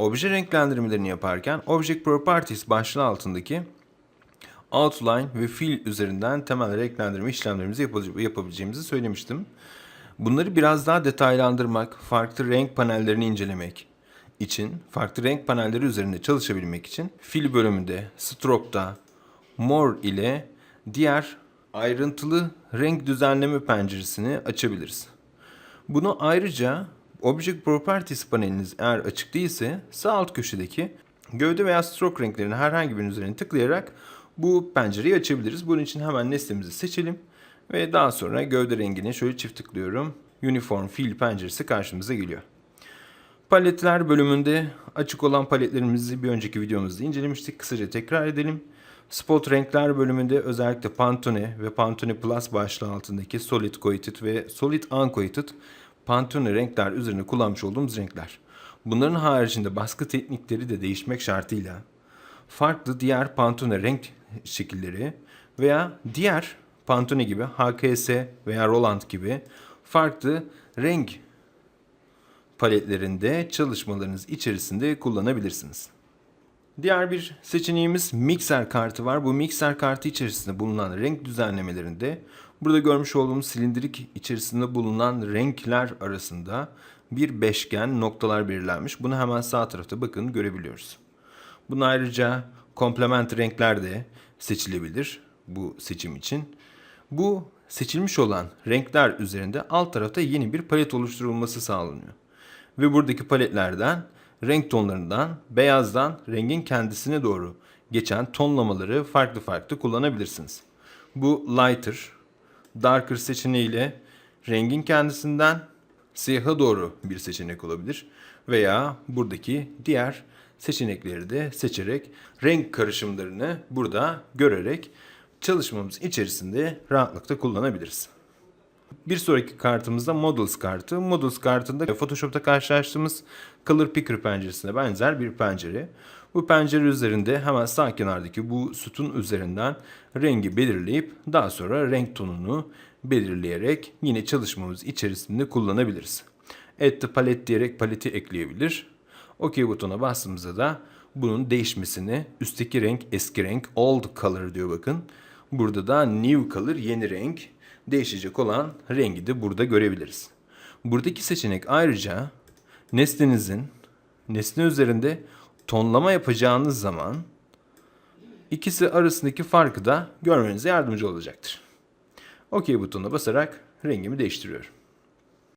obje renklendirmelerini yaparken Object Properties başlığı altındaki outline ve fill üzerinden temel renklendirme işlemlerimizi yapabileceğimizi söylemiştim. Bunları biraz daha detaylandırmak, farklı renk panellerini incelemek için, farklı renk panelleri üzerinde çalışabilmek için fill bölümünde, stroke'da, more ile diğer ayrıntılı renk düzenleme penceresini açabiliriz. Bunu ayrıca Object Properties paneliniz eğer açık değilse sağ alt köşedeki gövde veya stroke renklerinin herhangi birinin üzerine tıklayarak bu pencereyi açabiliriz. Bunun için hemen nesnemizi seçelim ve daha sonra gövde rengine şöyle çift tıklıyorum. Uniform Fill penceresi karşımıza geliyor. Paletler bölümünde açık olan paletlerimizi bir önceki videomuzda incelemiştik. Kısaca tekrar edelim. Spot renkler bölümünde özellikle Pantone ve Pantone Plus başlığı altındaki Solid Coated ve Solid Uncoated Pantone renkler üzerine kullanmış olduğumuz renkler. Bunların haricinde baskı teknikleri de değişmek şartıyla farklı diğer Pantone renk şekilleri veya diğer Pantone gibi HKS veya Roland gibi farklı renk paletlerinde çalışmalarınız içerisinde kullanabilirsiniz. Diğer bir seçeneğimiz mikser kartı var. Bu mikser kartı içerisinde bulunan renk düzenlemelerinde burada görmüş olduğumuz silindirik içerisinde bulunan renkler arasında bir beşgen noktalar belirlenmiş. Bunu hemen sağ tarafta bakın görebiliyoruz. Bunun ayrıca komplement renkler de seçilebilir bu seçim için. Bu seçilmiş olan renkler üzerinde alt tarafta yeni bir palet oluşturulması sağlanıyor. Ve buradaki paletlerden renk tonlarından beyazdan rengin kendisine doğru geçen tonlamaları farklı farklı kullanabilirsiniz. Bu lighter, darker seçeneğiyle rengin kendisinden siyaha doğru bir seçenek olabilir veya buradaki diğer seçenekleri de seçerek renk karışımlarını burada görerek çalışmamız içerisinde rahatlıkla kullanabiliriz. Bir sonraki kartımızda Models kartı. Models kartında Photoshop'ta karşılaştığımız Color Picker penceresine benzer bir pencere. Bu pencere üzerinde hemen sağ kenardaki bu sütun üzerinden rengi belirleyip daha sonra renk tonunu belirleyerek yine çalışmamız içerisinde kullanabiliriz. Add to Palette diyerek paleti ekleyebilir. OK butonuna bastığımızda da bunun değişmesini üstteki renk eski renk old color diyor bakın. Burada da new color yeni renk değişecek olan rengi de burada görebiliriz. Buradaki seçenek ayrıca nesnenizin nesne üzerinde tonlama yapacağınız zaman ikisi arasındaki farkı da görmenize yardımcı olacaktır. OK butonuna basarak rengimi değiştiriyorum.